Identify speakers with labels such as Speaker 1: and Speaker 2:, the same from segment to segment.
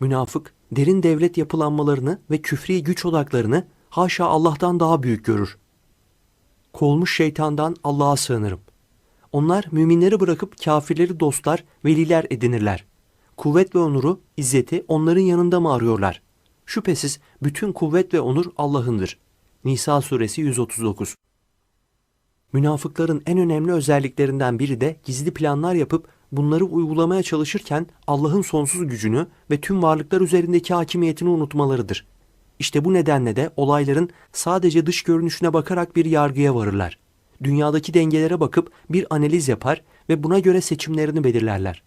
Speaker 1: Münafık, derin devlet yapılanmalarını ve küfri güç odaklarını haşa Allah'tan daha büyük görür. Kovulmuş şeytandan Allah'a sığınırım. Onlar müminleri bırakıp kafirleri dostlar, veliler edinirler. Kuvvet ve onuru, izzeti onların yanında mı arıyorlar? Şüphesiz bütün kuvvet ve onur Allah'ındır. Nisa suresi 139 Münafıkların en önemli özelliklerinden biri de gizli planlar yapıp bunları uygulamaya çalışırken Allah'ın sonsuz gücünü ve tüm varlıklar üzerindeki hakimiyetini unutmalarıdır. İşte bu nedenle de olayların sadece dış görünüşüne bakarak bir yargıya varırlar. Dünyadaki dengelere bakıp bir analiz yapar ve buna göre seçimlerini belirlerler.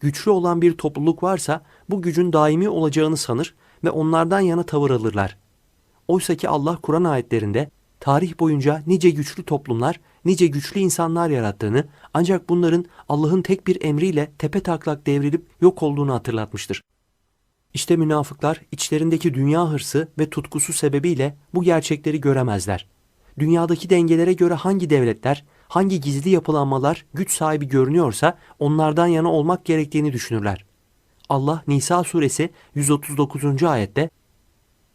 Speaker 1: Güçlü olan bir topluluk varsa bu gücün daimi olacağını sanır ve onlardan yana tavır alırlar. Oysa ki Allah Kur'an ayetlerinde tarih boyunca nice güçlü toplumlar, nice güçlü insanlar yarattığını ancak bunların Allah'ın tek bir emriyle tepe taklak devrilip yok olduğunu hatırlatmıştır. İşte münafıklar içlerindeki dünya hırsı ve tutkusu sebebiyle bu gerçekleri göremezler. Dünyadaki dengelere göre hangi devletler, hangi gizli yapılanmalar güç sahibi görünüyorsa onlardan yana olmak gerektiğini düşünürler. Allah Nisa suresi 139. ayette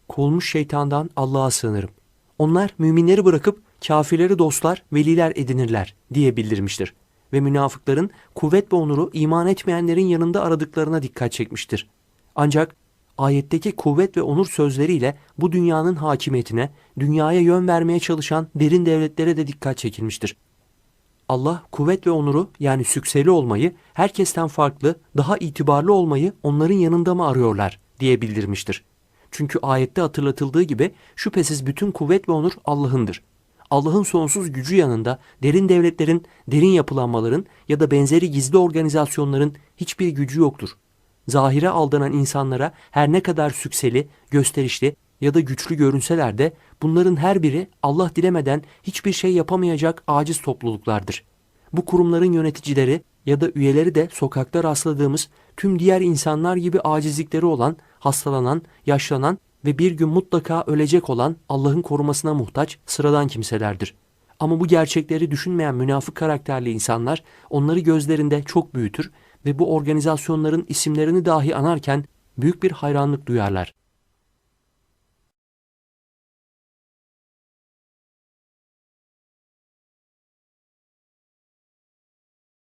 Speaker 1: Kovulmuş şeytandan Allah'a sığınırım. Onlar müminleri bırakıp kafirleri dostlar, veliler edinirler diye bildirmiştir. Ve münafıkların kuvvet ve onuru iman etmeyenlerin yanında aradıklarına dikkat çekmiştir. Ancak ayetteki kuvvet ve onur sözleriyle bu dünyanın hakimiyetine, dünyaya yön vermeye çalışan derin devletlere de dikkat çekilmiştir. Allah kuvvet ve onuru yani sükseli olmayı, herkesten farklı, daha itibarlı olmayı onların yanında mı arıyorlar diye bildirmiştir. Çünkü ayette hatırlatıldığı gibi şüphesiz bütün kuvvet ve onur Allah'ındır. Allah'ın sonsuz gücü yanında derin devletlerin, derin yapılanmaların ya da benzeri gizli organizasyonların hiçbir gücü yoktur. Zahire aldanan insanlara her ne kadar sükseli, gösterişli ya da güçlü görünseler de bunların her biri Allah dilemeden hiçbir şey yapamayacak aciz topluluklardır. Bu kurumların yöneticileri ya da üyeleri de sokakta rastladığımız tüm diğer insanlar gibi acizlikleri olan, hastalanan, yaşlanan ve bir gün mutlaka ölecek olan Allah'ın korumasına muhtaç sıradan kimselerdir. Ama bu gerçekleri düşünmeyen münafık karakterli insanlar onları gözlerinde çok büyütür ve bu organizasyonların isimlerini dahi anarken büyük bir hayranlık duyarlar.